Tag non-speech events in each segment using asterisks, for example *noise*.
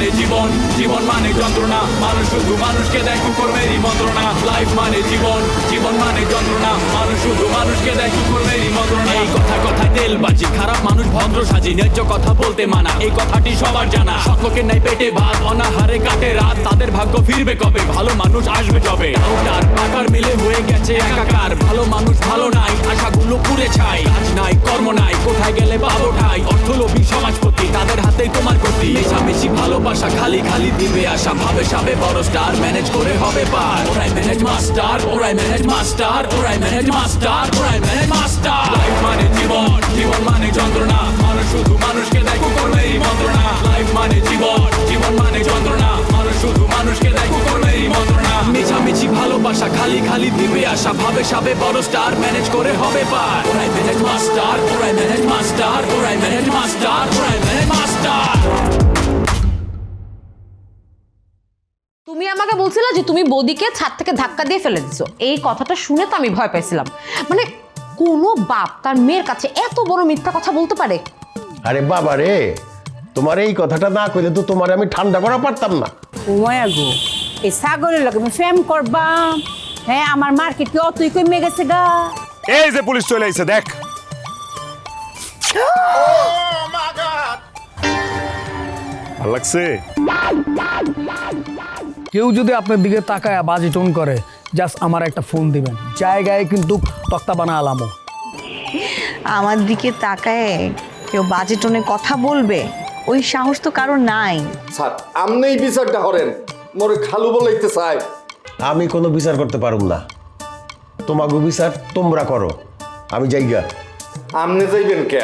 মানে জীবন জীবন মানে যন্ত্রণা। মানুষ শুধু মানুষকে দেখ কুকর্মেরই মন্ত্রণা। লাইফ মানে জীবন। জীবন মানে যন্ত্রণা। মানুষ শুধু মানুষকে দেয় কুকর্মেরই মন্ত্রণা। এই কথা কথায় তেল বাজি। খারাপ মানুষ ভদ্র সাজি। ন্যায্য কথা বলতে মানা। এই কথাটি সবার জানা। সকলকে নাই পেটে ভাত, অনাহারে কাটে রাত। তাদের ভাগ্য ফিরবে কবে? ভালো মানুষ আসবে যবে। ডাউটার পাকার মিলে হয়ে গেছে একাকার। ভালো মানুষ ভালো নাই। আশাগুলো পুড়ে ছাই। কাজ নাই, কর্ম নাই। কোথায় গেলে পাবো ঠাই? অর্থলোভী সমাজপতি। তাদের হাতেই তোমার গতি। মেশামেশি ভালোবাসা, খালি খালি দিবে আশা। ভাবে সাবে বড় স্টার ম্যানেজ করে হবে পার। ওরাই ম্যানেজ মাস্টার ওরাই ম্যানেজ মাস্টার ওরাই ম্যানেজ মাস্টার ওরাই ম্যানেজ মাস্টার লাইফ মানে জীবন জীবন মানে যন্ত্রণা। মানুষ শুধু মানুষকে দেয় কুকর্মেরই মন্ত্রণা। লাইফ মানে জীবন জীবন মানে যন্ত্রণা। মানুষ শুধু মানুষকে দেয় কুকর্মেরই মন্ত্রণা। মিছামিছি ভালোবাসা, খালি খালি দিবে আশা। ভাবে সাবে বড় স্টার ম্যানেজ করে হবে পার। ওরাই ম্যানেজ মাস্টার ওরাই ম্যানেজ মাস্টার ওরাই ম্যানেজ মাস্টার ওরাই ম্যানেজ মাস্টার তুমি আমাকে বলছিলে যে তুমি বৌদিকে ছাদ থেকে ধাক্কা দিয়ে ফেলে দিছো। এই কথাটা শুনে তো আমি ভয় পেয়েছিলাম মানে কোনো বাপ তার মেয়ের কাছে এত বড় মিথ্যা কথা বলতে পারে? আরে বাবা রে তোমার এই কথাটা না কইলে তো তোমার আমি ঠান্ডা করা পারতাম না। ওমায়া গো এই ছাগলের লগে আমি ফেম করবা। হ্যাঁ আমার মার্কেট কি অতই কমে গেছে গা? এই যে পুলিশ চলে আইছে দেখ। ভালো লাগছে? কেউ যদি আপনার দিকে তাকায় বাজি টোন করে জাস্ট আমার একটা ফোন দিবেন। জায়গায় কিন্তু তক্তা বানা আলামো। আমার দিকে তাকায় কেউ বাজে টোনে কথা বলবে ওই সাহস তো কারও নাই। স্যার আমনে এই বিচারটা করেন মোরে খালু বলাইতে চাই। আমি কোনো বিচার করতে পারুম না। তোমাকে বিচার তোমরা করো। আমি যাইগা। আমনে যাইবেন কে?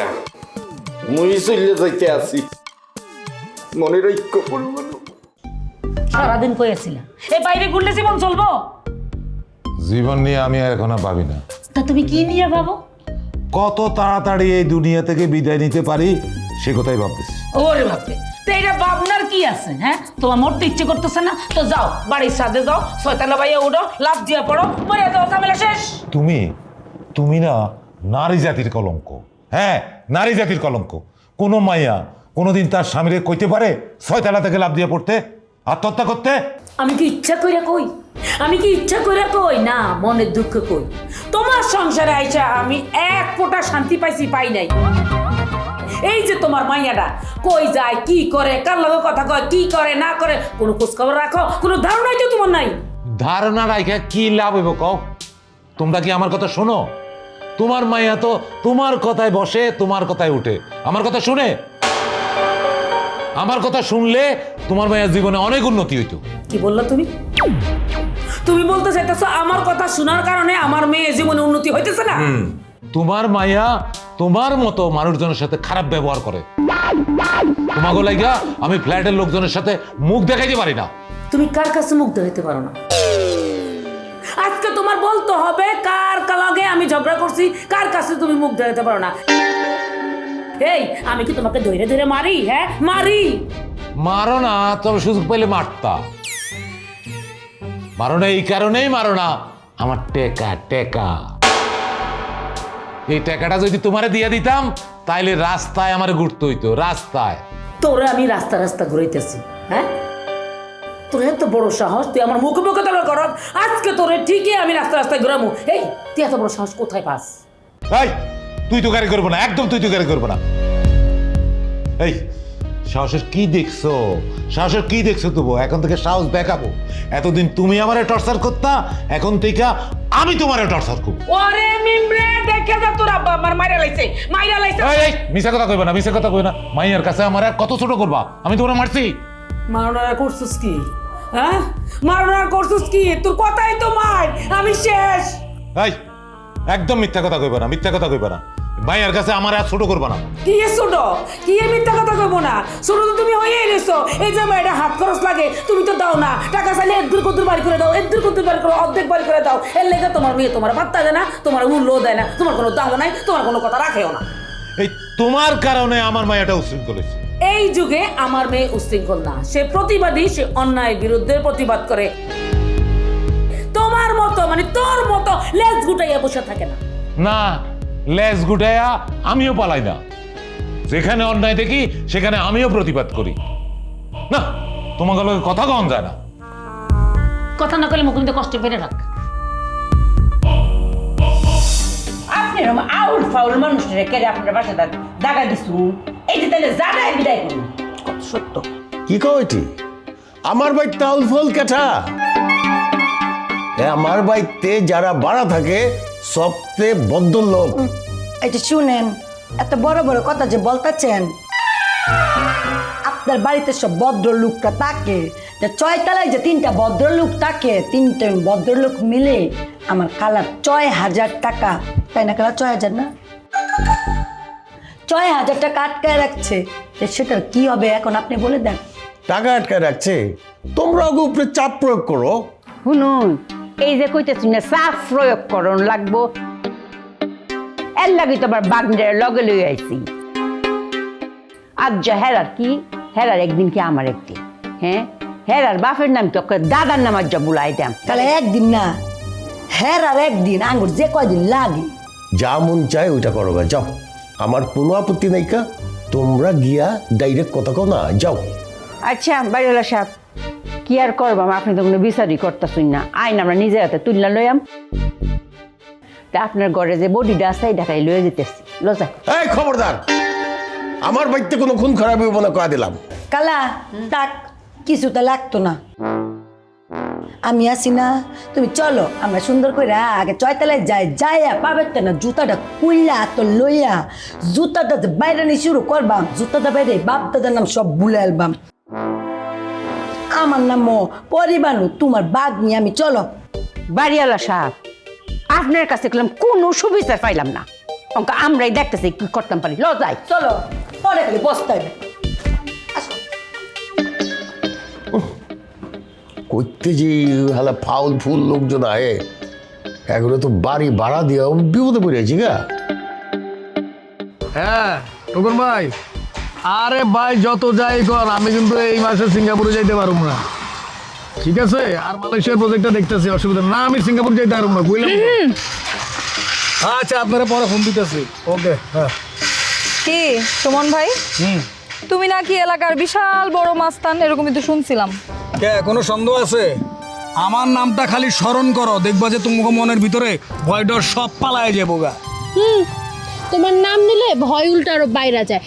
মুই চলে যাইতে আছি মনের ঐক্য পরিমাণ সারাদিন কয়েছিলাম এই বাইরে ঘুরলে জীবন চলবো? জীবন নিয়ে আমি আর এখন আর ভাবি না। তা তুমি কি নিয়ে ভাবো? কত তাড়াতাড়ি এই দুনিয়া থেকে বিদায় নিতে পারি সে কথাই ভাবতেছি। ওরে বাপরে তো এটা ভাবনার কি আছে হ্যাঁ? তোমার মরতে ইচ্ছে করতেছে না? তো যাও বাড়ির সাথে যাও ছয়তলা বাইয়া উঠো লাভ দিয়া পড়ো মরে যাও ঝামেলা শেষ। তুমি তুমি না নারী জাতির কলঙ্ক হ্যাঁ নারী জাতির কলঙ্ক। কোনো মাইয়া কোনোদিন তার স্বামীরে কইতে পারে ছয়তলা থেকে লাভ দিয়ে পড়তে? আত্মহত্যা করতে? আমি কি ইচ্ছা করে কই? আমি কি ইচ্ছা করে কই? না মনের দুঃখ কই। তোমার সংসারে আইসা আমি এক ফোঁটা শান্তি পাইছি পাই নাই। এই যে তোমার মাইয়াটা কই যায় কি করে কার লগে কথা কয় কি করে না করে কোনো খোঁজ খবর রাখো? কোনো ধারণাই তো তোমার নাই। ধারণা রাইখা কি লাভ হইব কও? তোমরা কি আমার কথা শোনো? তোমার মাইয়া তো তোমার কথায় বসে তোমার কথায় উঠে। আমার কথা শুনে? আমার কথা শুনলে তোমার মায়ের জীবনে অনেক উন্নতি হইতো। কি বললা তুমি? তুমি বলতে চাইতেছো আমার কথা শোনার কারণে আমার মেয়ে জীবনে উন্নতি হইতেছে না? তোমার মায়া তোমার মতো মানুষজনের সাথে খারাপ ব্যবহার করে। তোমাকে লাগা আমি ফ্ল্যাটের লোকজনের সাথে মুখ দেখাইতে পারি না। তুমি কার কাছে মুগ্ধ হইতে পারো না? আজকে তোমার বলতে হবে কার লগে আমি ঝগড়া করছি কার কাছে তুমি মুখ হইতে পারো না? এই আমি কি তোমাকে ধরে ধরে মারি হ্যাঁ? মারি! মারো না তবে সুযোগ পাইলে মারতা। মারো না এই কারণেই মারো না। আমার টেকা টেকা। এই টাকাটা যদি তোমারে দিয়ে দিতাম তাইলে রাস্তায় আমার ঘুরতে হইতো রাস্তায়। তোরে আমি রাস্তা রাস্তা ঘুরাইতেছি হ্যাঁ? তোর এত বড় সাহস তুই আমার মুখে মুখে তলব কর। আজকে তোরে ঠিকই আমি রাস্তা রাস্তায় ঘুরামু। এই তুই এত বড় সাহস কোথায় পাস? এই তুই তো গাড়ি করব না একদম তুই তো গাড়ি করব না। এই সাহসের কি দেখছ? সাহসের কি দেখছ তবু? এখন থেকে সাহস দেখাবো। এতদিন তুমি আমারে টর্চার করতা এখন থেকে আমি তোমারে টর্চার করব। ওরে মিমরে দেখে যা তোর আব্বা আমার মাইরা লাইছে মাইরা লাইছে। এই, এই মিশা কথা কইবা না মিশা কথা কইবা না। মাইয়ার কাছে আমার আর কত ছোট করবা? আমি তোমার মারছি। মারণা করছিস কি? হ্যাঁ? মারণা করছিস কি? তোর কথাই তো মার আমি শেষ। এই একদম মিথ্যা কথা কইবা না মিথ্যা কথা কইবা না। মাইয়ার কাছে আমার আর ছোট করবা না। কি এ ছোট? কি এ মিথ্যা কথা কইবো না? ছোট তো তুমি হয়ে গেছো এই যে এটা হাত খরচ লাগে তুমি তো দাও না। টাকা চাইলে এদুর কদ্দুর বাড়ি করে দাও এদুর কদ্দুর বাড়ি করে অর্ধেক বাড়ি করে দাও। এর লেগে তোমার মেয়ে তোমার পাত্তা দেয় না তোমার মূল্য দেয় না তোমার কোনো দাম নাই তোমার কোনো কথা রাখেও না। এই তোমার কারণে আমার মায়াটা উশৃঙ্খল হয়েছে। এই যুগে আমার মেয়ে উশৃঙ্খল না। সে প্রতিবাদী সে অন্যায়ের বিরুদ্ধে প্রতিবাদ করে। তোমার মতো মানে তোর মতো লেজ গুটাইয়া বসে থাকে না। না লেজ গুটাইয়া আমিও পালাই না। যেখানে অন্যায় দেখি সেখানে আমিও প্রতিবাদ করি। না তোমাকে লগে কথা কন যায় না। কথা না করলে মুখ কিন্তু কষ্ট পেরে রাখ। আপনি এরকম আউল ফাউল মানুষের কেড়ে আপনার বাসা দাগা দিছু। এই যে তাহলে জানাই বিদায় করুন। সত্য। কি কও এটি? আমার বাড়ি তাউল ফল কেঠা? আমার বাড়িতে যারা বাড়া থাকে সবতে বদ্ধ লোক। এটা শুনেন এত বড় বড় কথা যে বলতেছেন। আপনার বাড়িতে সব ভদ্রলোকটা থাকে যে ছয়তলায় যে তিনটা ভদ্রলোক থাকে তিনটে ভদ্রলোক মিলে আমার কালার ছয় হাজার টাকা। তাই না কালার ছয় হাজার না? ছয় হাজার টাকা আটকায় রাখছে সেটার কি হবে এখন আপনি বলে দেন? টাকা আটকায় রাখছে? তোমরা ওকে উপরে চাপ প্রয়োগ করো। শুনুন এই যে কইতেছি না সাফ প্রয়োগ করণ লাগবো। এর লাগি তো আবার বাগনের লগে লই আইছি। আজ যা হেরার কি? হেরার একদিন কি আমার একদিন হ্যাঁ? হেরার বাপের নাম তো দাদার নাম আজ যা বুলাই দাম। তাহলে একদিন না আর একদিন আঙ্গুর যে কয়দিন লাগে। যা মন চায় ওইটা করো গা, যাও। আমার কোনো আপত্তি নাই কা তোমরা গিয়া ডাইরেক্ট কথা কও না যাও। আচ্ছা বাড়িওয়ালা সাহেব। কি আর করবাম আপনি তো কোনো বিচারই করতেছুন না। আইন আমরা নিজের হাতে তুলনা লইয়াম তা আপনার ঘরে যে বডিটা আছে দেখাই লয়ে যেতেছি লজা এই খবরদার আমার বাড়িতে কোনো খুন খারাপ হইব না কয়া দিলাম। কালা তাক কিছু তো লাগতো না। আমি আছি না তুমি চলো আমরা সুন্দর করে আগে চয়তলায় যাই যাইয়া পাবে তো না জুতাটা কুইলা তো লইয়া জুতাটা বাইরে নিয়ে শুরু করবাম জুতাটা বাইরে বাপ দাদার নাম সব ভুলে আলবাম। আমার নাম পরিবানু তোমার বাঘ নিয়ে আমি চলো। বাড়িওয়ালা সাহেব আপনার কাছে গেলাম কোনো সুবিধা পাইলাম না। অঙ্ক আমরাই দেখতেছি কি করতাম পারি। লজাই চলো পরে খালি বসতে আসো। করতে যে হালা ফাউল ফুল লোকজন আয়ে এগুলো তো বাড়ি ভাড়া দিয়া বিপদে পড়ে গা। হ্যাঁ টুকুন ভাই আরে ভাই যত যাই কর আমি কিন্তু এই মাসে সিঙ্গাপুরে যাইতে পারব না। ঠিক আছে? আর মালয়েশিয়ার প্রজেক্টটা দেখতেছি অসুবিধা না আমি সিঙ্গাপুর যাইতে পারব না বুঝলাম আচ্ছা আপনারা পরে ফোন দিতেছি। ওকে হ্যাঁ। কি সুমন ভাই? হুম। তুমি নাকি এলাকার বিশাল বড় মাস্তান এরকমই তো শুনছিলাম। কে কোনো সন্দেহ আছে? আমার নামটা খালি স্মরণ করো দেখবা যে তোমাকে মনের ভিতরে ভয় ডর সব পালায় যাব গা হুম তোমার নাম নিলে ভয় উল্টা আরও বাইরা যায়।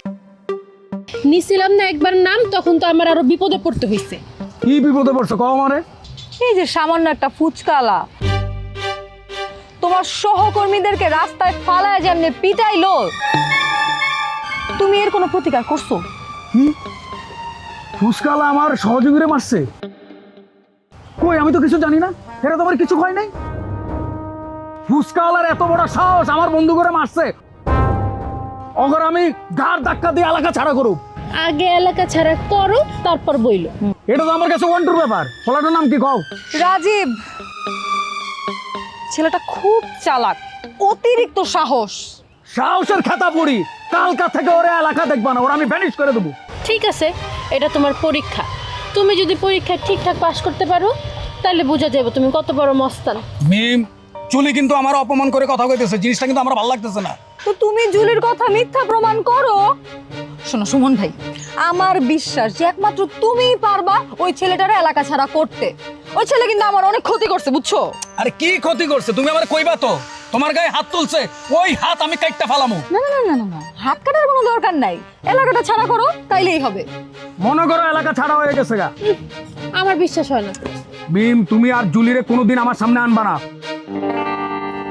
নিছিলাম না একবার নাম তখন তো আমার আরও বিপদে পড়তে হইছে। কি বিপদে পড়ছো? কও মানে এই যে সামান্য একটা ফুচকালা। তোমার সহকর্মীদেরকে রাস্তায় ফালায় যেমনি পিটাইলো। তুমি এর কোনো প্রতিকার করছ? কি? ফুসকালা আমার সহযোগীরে মারছে। কই আমি তো কিছু জানি না। এরা তোমার কিছু হয় নাই? ফুসকালার এত বড় সাহস আমার বন্ধু করে মারছে। অগর আমি ঘাড় ধাক্কা দিয়ে এলাকা ছাড়া করুক। আগে এলাকা ছাড়া করো তারপর বইলো। এটা তো আমার কাছে ওয়ান ব্যাপার। ফলাটার নাম কি কও? রাজীব ছেলেটা খুব চালাক অতিরিক্ত সাহস। সাহসের খাতা পড়ি কালকা থেকে ওরা এলাকা দেখবা না ওরা আমি ভ্যানিশ করে দেবো। ঠিক আছে এটা তোমার পরীক্ষা। তুমি যদি পরীক্ষায় ঠিকঠাক পাশ করতে পারো তাহলে বোঝা যাবে তুমি কত বড় মস্তান। মিম চুলি কিন্তু আমার অপমান করে কথা কইতেছে জিনিসটা কিন্তু আমার ভালো লাগতেছে না। তো তুমি জুলির কথা মিথ্যা প্রমাণ করো। শোনো সুমন ভাই আমার বিশ্বাস যে একমাত্র তুমিই পারবা ওই ছেলেটার এলাকা ছাড়া করতে। ওই ছেলে কিন্তু আমার অনেক ক্ষতি করছে বুঝছ? আরে কি ক্ষতি করছে? তুমি আমার কইবা তো। তোমার গায়ে হাত তুলছে ওই হাত আমি কাইটটা ফালামু। না না না না না, না হাত কাটার কোনো দরকার নাই। এলাকাটা ছাড়া করো তাইলেই হবে। মনে করো এলাকা ছাড়া হয়ে গেছে গা। আমার বিশ্বাস হয় না। মিম তুমি আর জুলিরে কোনোদিন আমার সামনে আনবা না।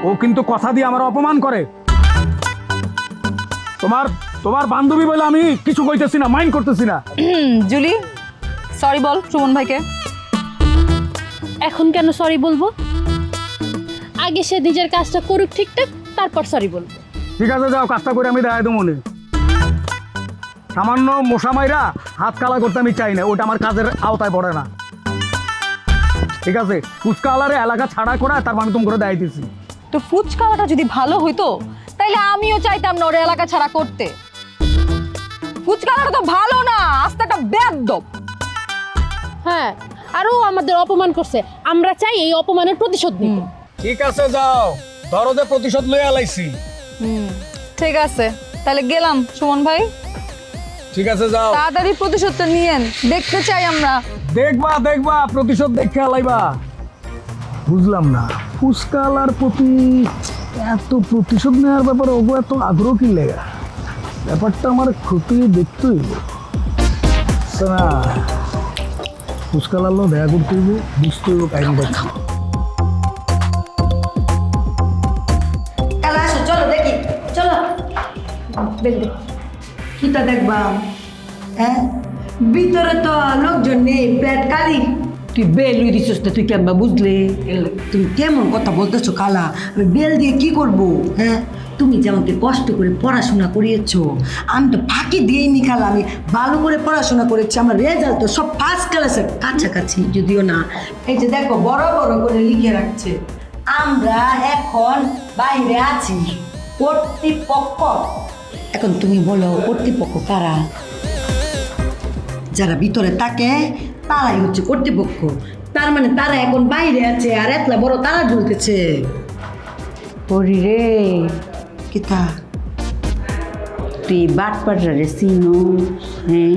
ও কিন্তু কথা দিয়ে আমার অপমান করে। তোমার তোমার বান্ধবী বলে আমি কিছু কইতেছি না মাইন্ড করতেছি না। জুলি সরি বল সুমন ভাইকে। এখন কেন সরি বলব? আগে সে নিজের কাজটা করুক ঠিকঠাক তারপর সরি বলব। ঠিক আছে যাও কাজটা করে আমি দেখাই দেবো মনে সামান্য মশা মাইরা হাত কালা করতে আমি চাই না ওটা আমার কাজের আওতায় পড়ে না। ঠিক আছে ফুচকা আলারে এলাকা ছাড়া করে তারপর আমি তুমি করে দেয় দিছি। তো ফুচকাওয়াটা যদি ভালো হইতো তাইলে আমিও চাইতাম না ওর এলাকা ছাড়া করতে। ফুচকাওয়াটা তো ভালো না আস্তে একটা বেদব হ্যাঁ আরও আমাদের অপমান করছে। আমরা চাই এই অপমানের প্রতিশোধ নিতে। ঠিক আছে যাও। দরদে প্রতিশোধ লয়ে আলাইছি ঠিক আছে। তাহলে গেলাম সুমন ভাই। ঠিক আছে যাও। তাড়াতাড়ি প্রতিশোধটা নিয়েন দেখতে চাই আমরা। দেখবা দেখবা প্রতিশোধ দেখে আলাইবা বুঝলাম না। ফুসকালার প্রতি এত প্রতিশোধ নেওয়ার ব্যাপারে ওগো এত আগ্রহ কি লেগা? ব্যাপারটা আমার ক্ষতি দেখতে হইব আচ্ছা না ফুসকালার দেখা করতে হইব বুঝতে হইব কাহিনীটা কি। কালা আসো, চলো দেখি। চলো। দেখ দেখ কিটা দেখবা হ্যাঁ? ভিতরে তো লোকজন নেই, প্লেট কালি তুই বেল লুই দিছিস না তুই কেমন বুঝলে? তুমি কেমন কথা বলতেছো কালা? আমি বেল দিয়ে কি করব? হ্যাঁ? তুমি যে আমাকে কষ্ট করে পড়াশোনা করিয়েছো, আমি তো ফাঁকি দিয়েই খালা আমি ভালো করে পড়াশোনা করেছি, আমার রেজাল্ট তো সব ফার্স্ট ক্লাসের কাছাকাছি, যদিও না। এই যে দেখো, বড় বড় করে লিখে রাখছে, আমরা এখন বাইরে আছি, কর্তৃপক্ষ। এখন তুমি বলো, কর্তৃপক্ষ কারা? যারা ভিতরে থাকে তারাই হচ্ছে কর্তৃপক্ষ। তার মানে তারা এখন বাইরে আছে আর এতলা বড় তারা পরি রে। কিতা তুই বাটপাটরা চিনো হ্যাঁ?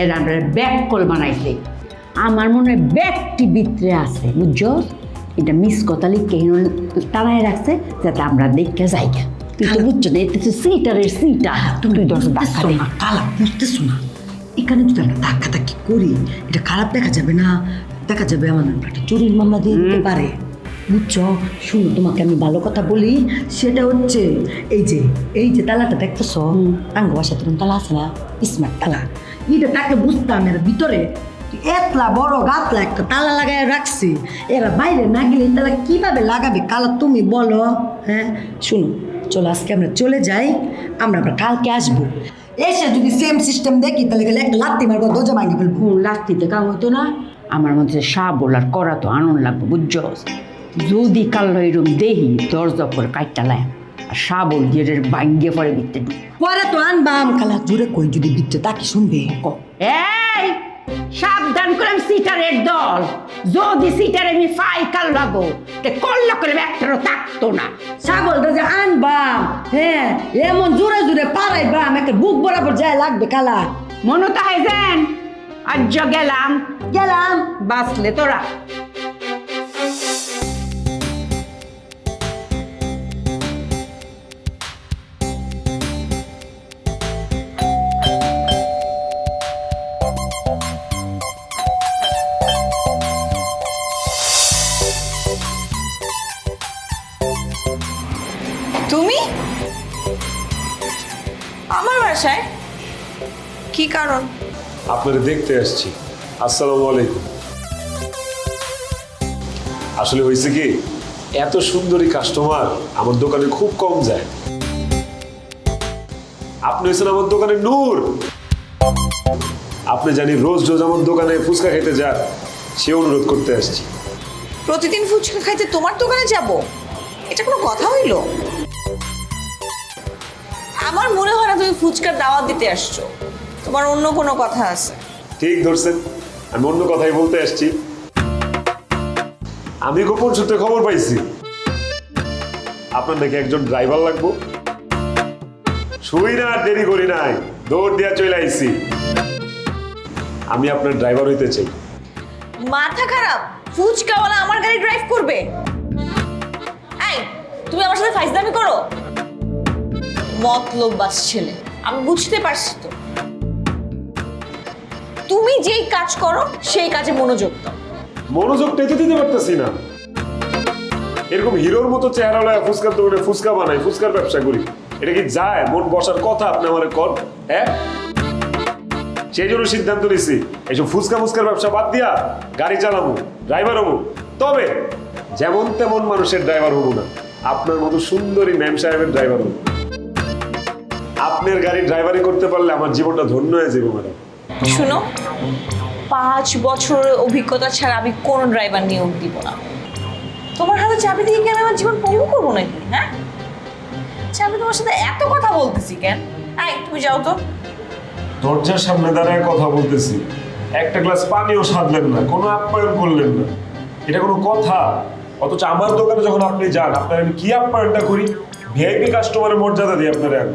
এরা আমরা ব্যাগ কল বানাইছে। আমার মনে হয় ব্যাগটি ভিতরে আছে বুঝছ? এটা মিস কথা লিখে হিরো টানায় রাখছে যাতে আমরা দেখতে যাই। তুই তো বুঝছ না এটা সিটারের সিটা। তুই দশ না কালা বুঝতেছো না। এখানে যদি আমরা ধাক্কা ধাক্কি করি এটা খারাপ দেখা যাবে না দেখা যাবে আমাদের একটা চুরির মামলা দিয়ে দিতে পারে। বুঝছ? শুনো তোমাকে আমি ভালো কথা বলি সেটা হচ্ছে এই যে এই যে তালাটা দেখতেছো? আঙ্গ বাসা তুমি তালা আছে না? স্মার্ট তালা। এটা তাকে বুঝতাম এর ভিতরে এতলা বড় গাতলা একটা তালা লাগায় রাখছি। এরা বাইরে না গেলে তালা কীভাবে লাগাবে? কালা তুমি বলো হ্যাঁ? শুনো চলো আজকে আমরা চলে যাই আমরা আবার কালকে আসব। এসে যদি সেম সিস্টেম দেখি তাহলে গেলে একটা লাত্তি মারবো দরজা ভাঙে ফেলব। ফোন লাস্তিতে কাম হতো না। আমার মধ্যে সাবল আর করা তো আনন্দ লাগবে বুঝছ? যদি কাল এরম দেহি দরজা করে কাইটা লায় আর সাবল দিয়ে বাইঙ্গে পরে বিতে পরে তো আনবাম কালা জোরে কই যদি দিচ্ছে তাকে শুনবে? এই! সাবধান করে সিটারের দল। যদি সিটারে আমি ফাই কাল লাগো তে কল্লা করে একটারও থাকতো না। ছাগল ছাগলটা যে আনবাম হ্যাঁ এমন জোরে জোরে পারাইবাম একটা বুক বরাবর যায় লাগবে কালা। মনে তো হয় যেন আজ গেলাম। গেলাম। বাসলে তোরা। আপনারা দেখতে আসছি। আসসালামু আলাইকুম। আসলে হয়েছে কি, এত সুন্দরী কাস্টমার আমার দোকানে খুব কম যায়। আপনি হয়েছেন আমার দোকানে নূর। আপনি জানি রোজ রোজ আমার দোকানে ফুচকা খেতে যান, সে অনুরোধ করতে আসছি। প্রতিদিন ফুচকা খাইতে তোমার দোকানে যাব? এটা কোনো কথা হইল? আমার মনে হয় না তুমি ফুচকার দাওয়াত দিতে আসছো। তোমার অন্য কোনো কথা আছে? ঠিক ধরছেন। আমি অন্য কথাই বলতে আসছি। আমি গোপন সূত্রে খবর পাইছি। আপনার নাকি একজন ড্রাইভার লাগবো? শুই না আর দেরি করি নাই। দৌড় দিয়া চলে আইছি। আমি আপনার ড্রাইভার হইতে চাই। মাথা খারাপ। ফুচকাওয়ালা আমার গাড়ি ড্রাইভ করবে। এই তুমি আমার সাথে ফাইজদামি করো? মতলব বাস ছেলে। আমি বুঝতে পারছি তো। তুমি যেই কাজ করো, সেই কাজে মনোযোগ দাও। মনোযোগ টেতে দিতে পারতেছি না। এরকম হিরোর মতো চেহারা লয়া ফুচকার দোকানে ফুচকা বানাই, ফুচকার ব্যবসা করি। এটা কি যায়? মন বসার কথা আপনি আমার কর হ্যাঁ? সেই জন্য সিদ্ধান্ত নিছি, এইসব ফুচকা ফুচকার ব্যবসা বাদ দিয়া গাড়ি চালাবো ড্রাইভার হব তবে যেমন তেমন মানুষের ড্রাইভার হব না। আপনার মতো সুন্দরী ম্যাম সাহেবের ড্রাইভার হব আপনার গাড়ি ড্রাইভারি করতে পারলে আমার জীবনটা ধন্য হয়ে যাবে ম্যাডাম শুনো, পাঁচ বছরের অভিজ্ঞতা ছাড়া আমি কোনো ড্রাইভার নিয়োগ দিব না। তোমার হাতে চাবি দিয়ে কেন আমার জীবন পঙ্গু করব নাকি? হ্যাঁ? আমি তোমার সাথে এত কথা বলতেছি কেন? আই তুমি যাও তো। দরজার সামনে দাঁড়ায় কথা বলতেছি। একটা গ্লাস পানিও সাধলেন না, কোনো আপ্যায়ন করলেন না। এটা কোনো কথা। অথচ আমার দোকানে যখন আপনি যান, আপনার আমি কি আপ্যায়নটা করি? ভিআইপি কাস্টমারের মর্যাদা দিই আপনার আমি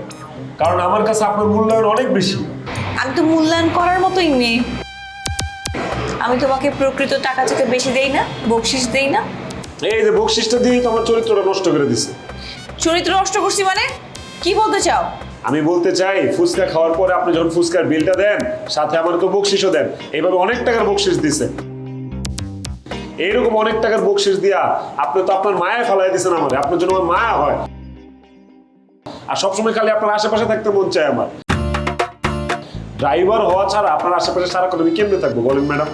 কারণ আমার কাছে আপনার মূল্যায়ন অনেক বেশি। আমি তো মূল্যায়ন করার মতোই মেয়ে। আমি তোমাকে প্রকৃত টাকা থেকে বেশি দেই না বকশিস দেই না। এই যে বকশিসটা দিয়ে তো আমার চরিত্রটা নষ্ট করে দিছে। চরিত্র নষ্ট করছি মানে? কি বলতে চাও? আমি বলতে চাই ফুচকা খাওয়ার পরে আপনি যখন ফুচকার বিলটা দেন সাথে আমার তো বকশিসও দেন। এইভাবে অনেক টাকার বকশিস দিছে। এইরকম অনেক টাকার বকশিস দিয়া আপনি তো আপনার মায়া ফেলাই দিছেন আমার। আপনার জন্য আমার মায়া হয়। আর সবসময় খালি আপনার আশেপাশে থাকতে মন চায় আমার। ড্রাইভার হওয়া ছাড়া আপনার আশেপাশে সারাক্ষণ আমি কেমনে থাকব বলেন ম্যাডাম?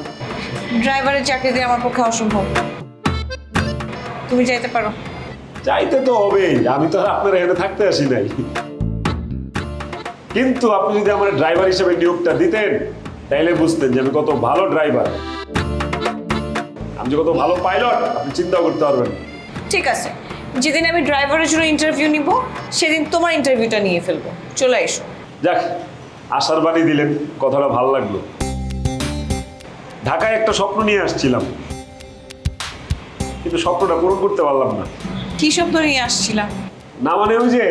ড্রাইভারের চাকরি দিয়ে আমার পক্ষে অসম্ভব। তুমি যাইতে পারো। যাইতে তো হবেই আমি তো আর আপনার এখানে থাকতে আসি নাই। কিন্তু আপনি যদি আমার ড্রাইভার হিসেবে নিয়োগটা দিতেন তাইলে বুঝতেন যে আমি কত ভালো ড্রাইভার। আমি যে কত ভালো পাইলট আপনি চিন্তা করতে পারবেন ঠিক আছে যেদিন আমি ড্রাইভারের জন্য ইন্টারভিউ নিব সেদিন তোমার ইন্টারভিউটা নিয়ে ফেলব। চলে এসো। যাক আশার বাণী দিলেন কথাটা ভালো লাগল। ঢাকায় একটা স্বপ্ন নিয়ে আসছিলাম। কিন্তু স্বপ্নটা পূরণ করতে পারলাম না। কি স্বপ্ন নিয়ে আসছিলাম? না মানে ওই যে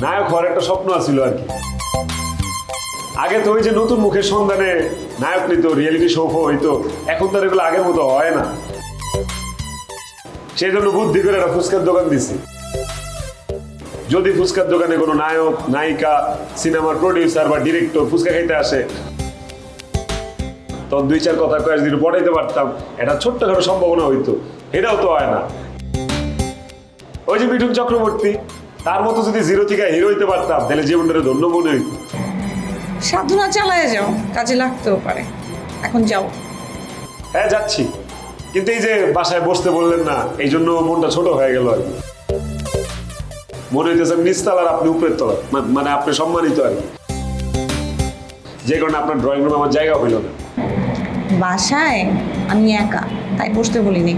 নায়ক হওয়ার একটা স্বপ্ন আছিল আর কি। আগে তো ওই যে নতুন মুখের সন্ধানে নায়ক নিত রিয়েলিটি শো হইতো এখন তো এগুলো আগের মতো হয় না। সেই জন্য বুদ্ধি করে একটা ফুচকার দোকান দিছি। যদি ফুচকার দোকানে কোনো নায়ক নায়িকা সিনেমার প্রডিউসার বা ডিরেক্টর ফুচকা খাইতে আসে তখন দুই চার কথা কয়েক দিন পড়াইতে পারতাম। এটা ছোট্টখাটো সম্ভাবনা হইতো। এটাও তো হয় না। ওই যে মিঠুন চক্রবর্তী তার মতো যদি জিরো থেকে হিরো হইতে পারতাম তাহলে জীবনটা ধন্য মনে হইতো। সাধনা চালায় যাও কাজে লাগতেও পারে। এখন যাও। হ্যাঁ যাচ্ছি। কিন্তু এই যে বাসায় বসতে বললেন না এই জন্য মনটা ছোট হয়ে গেল আর কি। মনে হইতেছে আমি নিচতলার আপনি উপরের তলা মানে আপনি সম্মানিত আর কি। যে কারণে আপনার ড্রয়িং রুমে আমার জায়গা হইল না। বাসায়? আমি একা তাই বসতে বলিনি।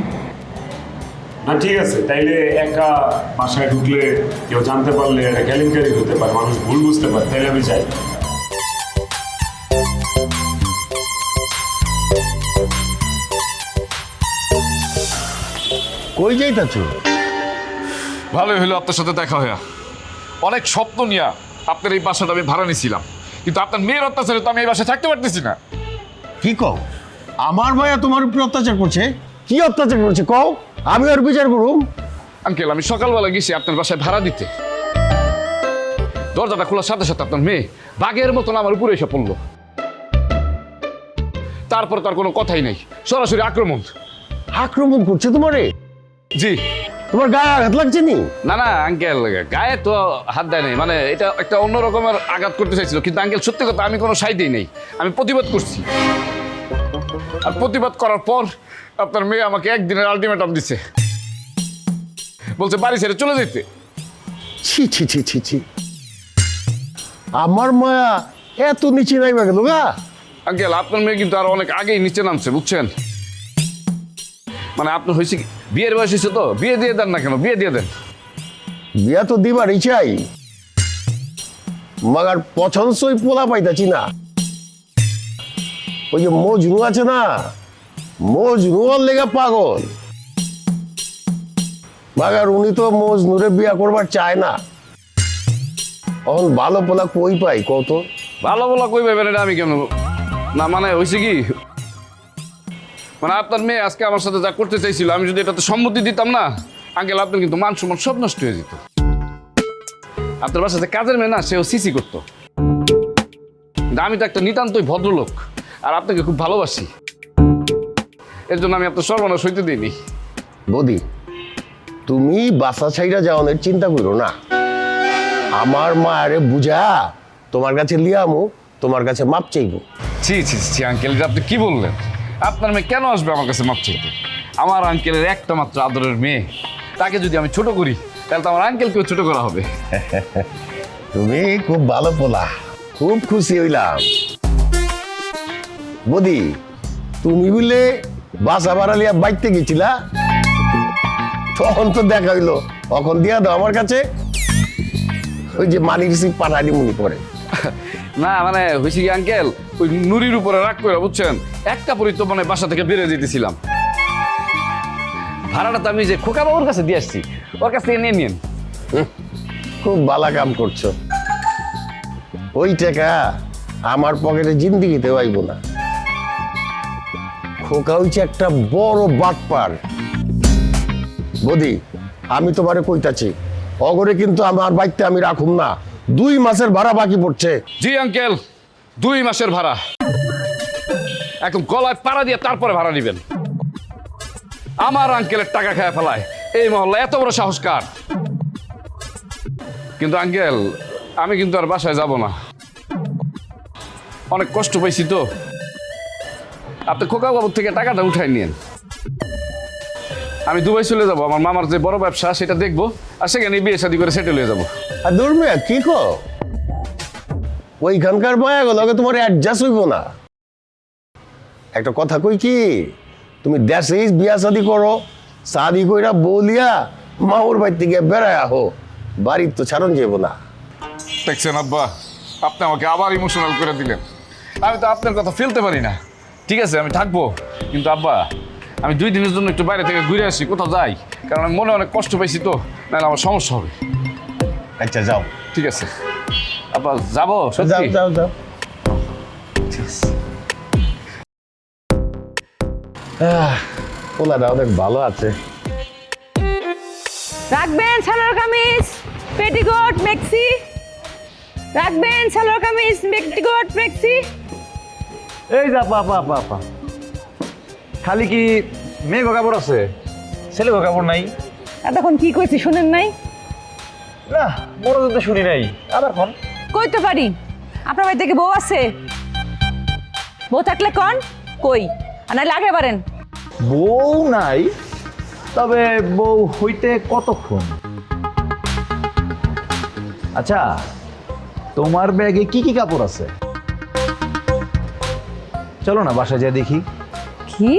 না ঠিক আছে তাইলে একা বাসায় ঢুকলে কেউ জানতে পারলে একটা কেলেঙ্কারি হতে পারে মানুষ ভুল বুঝতে পারে তাইলে আমি চাই কই যাইতাছো? ভালোই হলো আপনার সাথে দেখা হইয়া। অনেক স্বপ্ন নিয়া আপনার এই বাসাটা আমি ভাড়া নিয়েছিলাম কিন্তু আপনার মেয়ের অত্যাচারে তো আমি এই বাসায় থাকতে পারতেছি না। কি কও? আমার ভাইয়া তোমার উপর অত্যাচার করছে? কি অত্যাচার করছে কও? আমি ওর বিচার করুম। আঙ্কেল আমি সকালবেলা গেছি আপনার বাসায় ভাড়া দিতে। দরজাটা খোলার সাথে সাথে আপনার মেয়ে বাঘের মতন আমার উপরে এসে পড়ল। তারপর তার কোনো কথাই নেই। সরাসরি আক্রমণ। আক্রমণ করছে তোমারে? জি। তোমার গায়ে আঘাত লাগছে নি? না না আঙ্কেল গায়ে তো হাত দেয় নাই। মানে এটা একটা অন্য রকমের আঘাত করতে চাইছিল। কিন্তু আঙ্কেল সত্যি কথা আমি কোনো সাইডেই নেই। আমি প্রতিবাদ করছি। আর প্রতিবাদ করার পর আপনার মেয়ে আমাকে একদিনের আলটিমেটাম দিছে। বলছে বাড়ি ছেড়ে চলে যেতে ছি ছি ছি ছি ছি। আমার মায়া এত নিচে নাইবা গেল গা? আঙ্কেল আপনার মেয়ে কিন্তু আর অনেক আগেই নিচে নামছে বুঝছেন? মানে আপনার হয়েছে কি বিয়ের বয়স হয়েছে তো বিয়ে দিয়ে দেন না কেন? বিয়ে দিয়ে দেন। বিয়া তো দিবারই চাই মাগার পছন্দসই পোলা পাইতাছি না। ওই যে মজনু আছে না মজনু ওর লেগে পাগল। মাগার উনি তো মজনুরে বিয়া করবার চায় না। এখন ভালো পোলা কই পাই কত ভালো পোলা কই ভাবেন এটা আমি কেন না মানে হয়েছে কি মানে আপনার মেয়ে আজকে আমার সাথে যা করতে চাইছিল আমি যদি এটাতে সম্মতি দিতাম না আঙ্কেল আপনার কিন্তু মান সম্মান সব নষ্ট হয়ে যেত। আপনার বাসাতে কাজের মেয়ে না সেও সিসি করতো। আমি তো একটা নিতান্তই ভদ্রলোক আর আপনাকে খুব ভালোবাসি। এর জন্য আমি আপনার সর্বনাশ হইতে দিইনি। বদি তুমি বাসা ছাইরা যাওয়ানোর চিন্তা করো না। আমার মা আরে বুঝা তোমার কাছে লিয়ামু তোমার কাছে মাপ চাইব। ছি ছি ছি আঙ্কেল এটা আপনি কি বললেন? আপনার মেয়ে কেন আসবে আমার কাছে মাপ চাইতে? আমার আঙ্কেলের একটা মাত্র আদরের মেয়ে। তাকে যদি আমি ছোট করি তাহলে তো আমার আঙ্কেলকেও ছোট করা হবে। *laughs* তুমি খুব ভালো পোলা। খুব খুশি হইলাম। বদি তুমি বলে বাসা ভাড়া লিয়া বাইতে গেছিলা? তখন তো দেখা হইল। তখন দিয়া দাও আমার কাছে? ওই যে মানি রিসিভ পাঠানি মনে করে *laughs* না মানে হয়েছে কি আঙ্কেল ওই নুরির উপরে রাগ করে বুঝছেন? একটা পরি তো মানে বাসা থেকে বেরিয়ে যেতেছিলাম। ভাড়াটা তো আমি যে খোকা বাবুর কাছে দিয়ে আসছি, ওর কাছ থেকে নিয়ে নিন খুব বালা কাম করছ। ওই টাকা আমার পকেটে জিন্দিগিতে পাইব না। খোকা হইছে একটা বড় বাটপার। বদি, আমি তোমারে কইতাছি, অগরে কিন্তু আমার বাইকতে আমি রাখুম না। দুই মাসের ভাড়া বাকি পড়ছে। জি আঙ্কেল দুই মাসের ভাড়া। এখন গলায় পাড়া দিয়ে তারপরে ভাড়া নেবেন। আমার আঙ্কেলের টাকা খেয়ে ফেলায়। এই মহল্লা এত বড় সাহস কার কিন্তু আঙ্কেল আমি কিন্তু আর বাসায় যাব না। অনেক কষ্ট পাইছি তো। আপনি খোকা বাবুর থেকে টাকাটা উঠাই নিন আমি দুবাই চলে যাব আমার মামার যে বড় ব্যবসা সেটা দেখব আর সেখানে বিয়ে শাদি করে সেটেল হয়ে যাব। আর দূরমে কি কো? ওইখানকার মায়া গেল তোমার অ্যাডজাস্ট হইব না। একটা কথা কই কি তুমি দেশে বিয়া শাদি করো শাদি কইরা বলিয়া মাহুর বাড়ি থেকে বেড়ায় আহো বাড়ির তো ছাড়ন যাব না। দেখছেন আব্বা আপনি আমাকে আবার ইমোশনাল করে দিলেন। আমি তো আপনার কথা ফেলতে পারি না। ঠিক আছে আমি থাকব কিন্তু আব্বা আমি দুই দিনের জন্য একটু বাইরে থেকে ঘুরে আসি কোথাও যাই। কারণ আমি মনে অনেক কষ্ট পাইছি তো নাহলে আমার সমস্যা হবে। আচ্ছা যাও। ঠিক আছে। আব্বা যাব যাও যাও যাও। আহ, পোলাটা অনেক ভালো আছে। রাখবেন সালোয়ার কামিজ পেটিকোট মেক্সি। রাখবেন সালোয়ার কামিজ পেটিকোট মেক্সি। এই যা পা পা পা পা খালি কি মেয়ে কাপড় আছে? ছেলে কাপড় নাই। এতক্ষণ কি কইছি শুনেন নাই? না মনোযোগ তো শুনি নাই। আবার কোন কইতে পারি? আপনার বাড়ি থেকে বউ আছে? বউ থাকলে কন? কই? আর নাহলে আগে পারেন বউ নাই তবে বউ হইতে কতক্ষণ? আচ্ছা তোমার ব্যাগে কি কি কাপড় আছে? চলো না বাসায় যা দেখি। কি